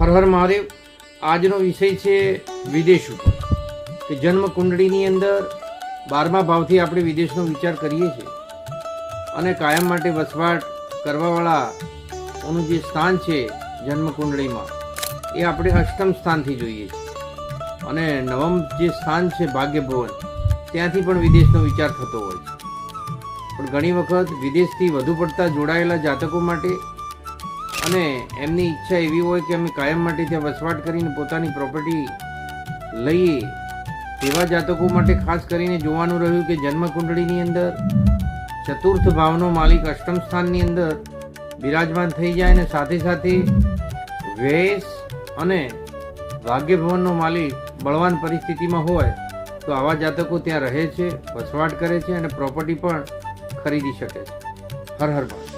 હર હર મહાદેવ. આજનો વિષય છે વિદેશ. ઉપર કે જન્મ કુંડળીની અંદર બારમા ભાવથી આપણે વિદેશનો વિચાર કરીએ છીએ. અને કાયમ માટે વસવાટ કરવાવાળાનું જે સ્થાન છે જન્મ કુંડળીમાં એ આપણે અષ્ટમ સ્થાનથી જોઈએ છીએ. અને નવમ જે સ્થાન છે ભાગ્યભવન, ત્યાંથી પણ વિદેશનો વિચાર થતો હોય છે. પણ ઘણી વખત વિદેશથી વધુ પડતા જોડાયેલા જાતકો માટે અને એમની ઈચ્છા એવી હોય કે અમે કાયમ માટે ત્યાં વસવાટ કરીને પોતાની પ્રોપર્ટી લઈએ, તેવા જાતકો માટે ખાસ કરીને જોવાનું રહ્યું કે જન્મકુંડળીની અંદર, ચતુર્થ ભાવનો માલિક અષ્ટમ સ્થાનની અંદર બિરાજમાન થઈ જાય અને સાથે સાથે વેશ અને ભાગ્યભવનનો માલિક બળવાન પરિસ્થિતિમાં હોય, તો આવા જાતકો ત્યાં રહે છે, વસવાટ કરે છે અને પ્રોપર્ટી પણ ખરીદી શકે છે. હર હર મહાદેવ